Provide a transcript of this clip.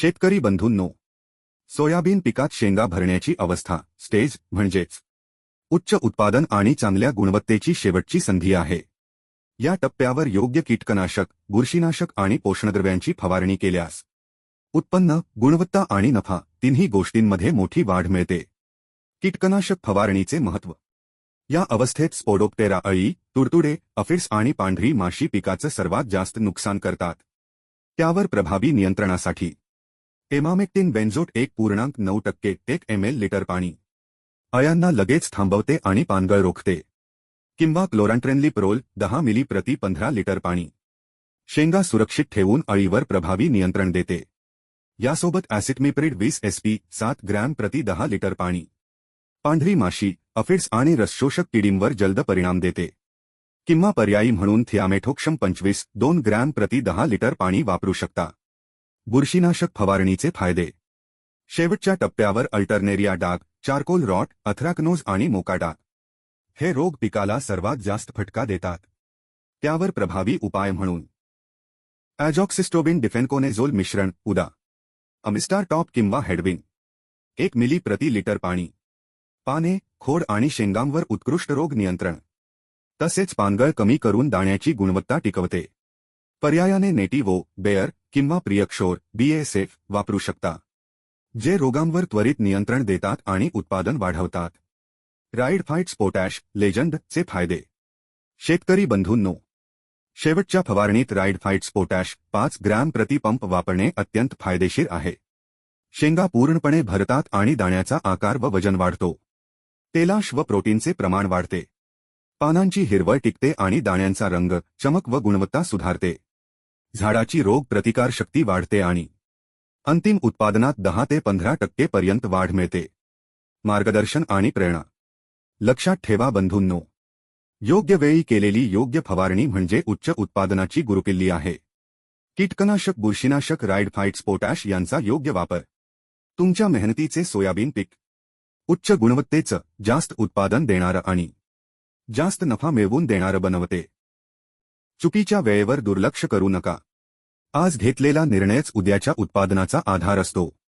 शेतकरी बंधूंनो सोयाबीन पिकात शेंगा भरण्याची अवस्था स्टेज म्हणजेच उच्च उत्पादन आणि चांगल्या गुणवत्तेची शेवटची संधी आहे. या टप्प्यावर योग्य कीटकनाशक बुरशीनाशक आणि पोषणद्रव्यांची फवारणी केल्यास उत्पन्न गुणवत्ता आणि नफा तिन्ही गोष्टींमध्ये मोठी वाढ मिळते. कीटकनाशक फवारणीचे महत्त्व. या अवस्थेत स्पोडोप्टेरा अळी तुडतुडे अफिड्स आणि पांढरी माशी पिकाचं सर्वात जास्त नुकसान करतात. त्यावर प्रभावी नियंत्रणासाठी एमामेक्टिन बेन्झोट एक पूर्णांक नऊ टक्के एक एम एल लिटर पाणी. अयांना लगेच थांबवते आणि पानगळ रोखते. किंवा क्लोरांट्रेनलिप्रोल दहा मिली प्रति पंधरा लिटर पाणी. शेंगा सुरक्षित ठेवून अळीवर प्रभावी नियंत्रण देते. यासोबत ॲसिटमिप्रिड वीस एसपी सात ग्रॅम प्रति दहा लिटर पाणी. पांढरी माशी, अफिड्स आणि रसशोषक किडींवर जलद परिणाम देते. किंवा पर्यायी म्हणून थियामेठोक्षम पंचवीस दोन ग्रॅम प्रति दहा लिटर पाणी वापरू शकता. बुरशीनाशक फवारणीचे फायदे. शेवटच्या टप्प्यावर अल्टरनेरिया डाग चारकोल रॉट अथ्राक्नोज आणि मोकाडा हे रोग पिकाला सर्वात जास्त फटका देतात. त्यावर प्रभावी उपाय म्हणून. ॲजॉक्सिस्टोबिन डिफेन्कोनेझोल मिश्रण उदा. अमिस्टार टॉप किंवा हेडविन. एक मिली प्रति लिटर पाणी. पाने खोड आणि शेंगांवर उत्कृष्ट रोग नियंत्रण. तसेच पानगळ कमी करून दाण्याची गुणवत्ता टिकवते. पर्यायाने नेटिवो बेअर किंवा प्रियक्षोर बीएसएफ वापरू शकता. जे रोगांवर त्वरित नियंत्रण देतात आणि उत्पादन वाढवतात. राईड फाईट्स पोटॅश लेजंड चे फायदे. शेतकरी बंधूंनो. शेवटच्या फवारणीत राईड फाईट्स पोटॅश पाच ग्रॅम प्रतिपंप वापरणे अत्यंत फायदेशीर आहे. शेंगा पूर्णपणे भरतात आणि दाण्याचा आकार व वजन वाढतो. तेलाश व प्रोटीनचे प्रमाण वाढते. पानांची हिरवळ टिकते आणि दाण्यांचा रंग चमक व गुणवत्ता सुधारते. झाडाची रोग प्रतिकार शक्ती वाढते आणि अंतिम उत्पादनात दहा ते पंधरा टक्के पर्यंत वाढ मिळते. मार्गदर्शन आणि प्रेरणा. लक्षात ठेवा बंधूंनो. योग्य वेळी केलेली योग्य फवारणी म्हणजे उच्च उत्पादनाची गुरुकिल्ली आहे. कीटकनाशक बुरशीनाशक राईड फाईट्स पोटॅश यांचा योग्य वापर. तुमच्या मेहनतीचे सोयाबीन पीक. उच्च गुणवत्तेचं जास्त उत्पादन देणारं आणि जास्त नफा मिळवून देणारं बनवते. चुकीच्या वेळेवर दुर्लक्ष करू नका. आज घेतलेला निर्णयच उद्याच्या उत्पादनाचा आधार असतो.